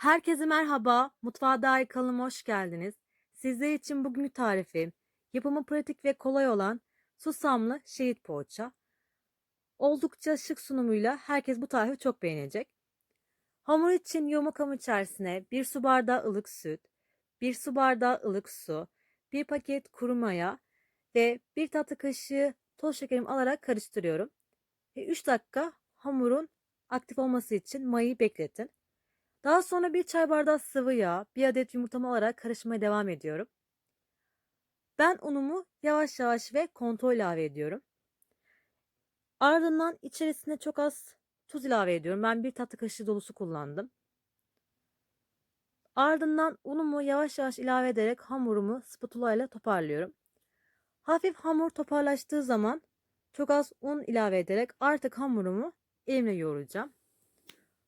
Herkese merhaba, Mutfağa Dair kanalıma hoş geldiniz. Sizler için bugünkü tarifim, yapımı pratik ve kolay olan susamlı şehit poğaça. Oldukça şık sunumuyla herkes bu tarifi çok beğenecek. Hamur için yumuk hamur içerisine 1 su bardağı ılık süt, 1 su bardağı ılık su, 1 paket kuru maya ve 1 tatlı kaşığı toz şekerimi alarak karıştırıyorum. Ve 3 dakika hamurun aktif olması için mayayı bekletin. Daha sonra bir çay bardağı sıvı yağ, bir adet yumurtamı alarak karıştırmaya devam ediyorum. Ben unumu yavaş yavaş ve kontrol ilave ediyorum. Ardından içerisine çok az tuz ilave ediyorum. Ben bir tatlı kaşığı dolusu kullandım. Ardından unumu yavaş yavaş ilave ederek hamurumu spatula ile toparlıyorum. Hafif hamur toparlaştığı zaman çok az un ilave ederek artık hamurumu elimle yoğuracağım.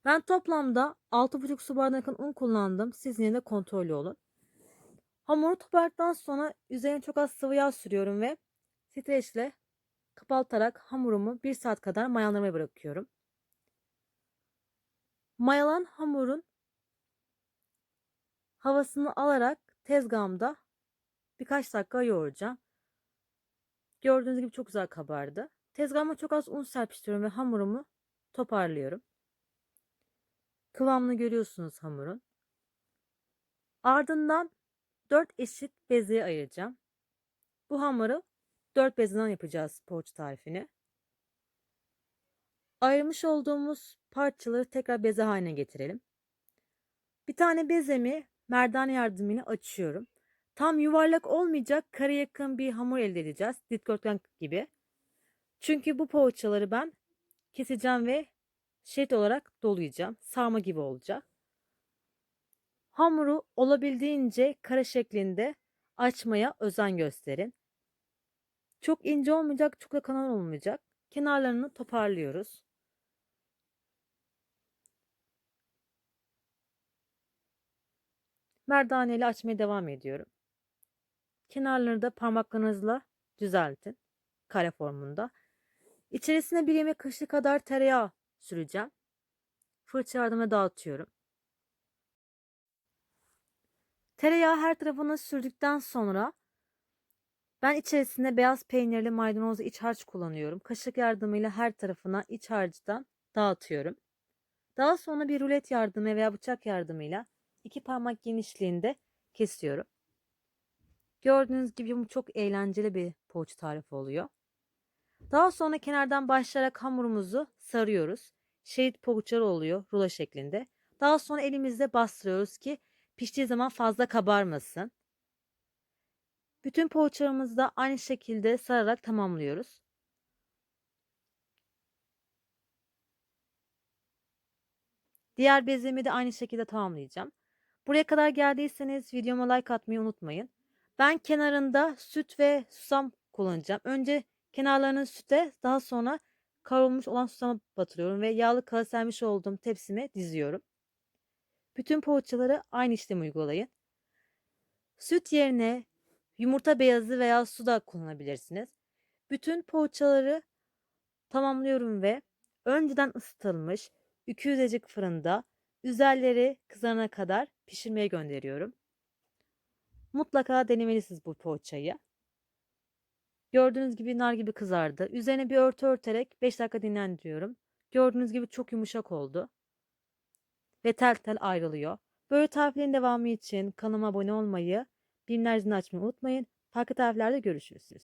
Ben toplamda 6,5 su bardağı yakın un kullandım. Siz yine de kontrollü olun. Hamuru toparladıktan sonra üzerine çok az sıvı yağ sürüyorum ve streçle kapatarak hamurumu 1 saat kadar mayalanmaya bırakıyorum. Mayalan hamurun havasını alarak tezgahımda birkaç dakika yoğuracağım. Gördüğünüz gibi çok güzel kabardı. Tezgahıma çok az un serpiştiriyorum ve hamurumu toparlıyorum. Kıvamını görüyorsunuz hamurun. Ardından 4 eşit bezeye ayıracağım. Bu hamuru 4 bezeden yapacağız poğaça tarifini. Ayırmış olduğumuz parçaları tekrar beze haline getirelim. Bir tane bezemi merdane yardımıyla açıyorum. Tam yuvarlak olmayacak kare yakın bir hamur elde edeceğiz. Dikdörtgen gibi. Çünkü bu poğaçaları ben keseceğim ve şerit olarak dolayacağım. Sarma gibi olacak. Hamuru olabildiğince kare şeklinde açmaya özen gösterin. Çok ince olmayacak, çok da kanal olmayacak. Kenarlarını toparlıyoruz. Merdane ile açmaya devam ediyorum. Kenarlarını da parmaklarınızla düzeltin. Kare formunda. İçerisine bir yemek kaşığı kadar tereyağı süreceğim. Fırça yardımıyla dağıtıyorum. Tereyağı her tarafına sürdükten sonra ben içerisinde beyaz peynirli maydanozlu iç harç kullanıyorum. Kaşık yardımıyla her tarafına iç harcından dağıtıyorum. Daha sonra bir rulet yardımı veya bıçak yardımıyla iki parmak genişliğinde kesiyorum. Gördüğünüz gibi bu çok eğlenceli bir poğaça tarifi oluyor. Daha sonra kenardan başlayarak hamurumuzu sarıyoruz. Şehit poğaçaları oluyor rulo şeklinde. Daha sonra elimizle bastırıyoruz ki piştiği zaman fazla kabarmasın. Bütün poğaçalarımızı da aynı şekilde sararak tamamlıyoruz. Diğer bezemi de aynı şekilde tamamlayacağım. Buraya kadar geldiyseniz videoma like atmayı unutmayın. Ben kenarında süt ve susam kullanacağım. Önce kenarlarını süte daha sonra kavrulmuş olan susama batırıyorum ve yağlı kağıt olduğum tepsime diziyorum. Bütün poğaçaları aynı işlemi uygulayın. Süt yerine yumurta beyazı veya su da kullanabilirsiniz. Bütün poğaçaları tamamlıyorum ve önceden ısıtılmış 200 derecelik fırında üzerleri kızarana kadar pişirmeye gönderiyorum. Mutlaka denemelisiniz bu poğaçayı. Gördüğünüz gibi nar gibi kızardı. Üzerine bir örtü örterek 5 dakika dinlendiriyorum. Gördüğünüz gibi çok yumuşak oldu. Ve tel tel ayrılıyor. Böyle tariflerin devamı için kanalıma abone olmayı, bilimler açmayı unutmayın. Farklı tariflerde görüşürüz.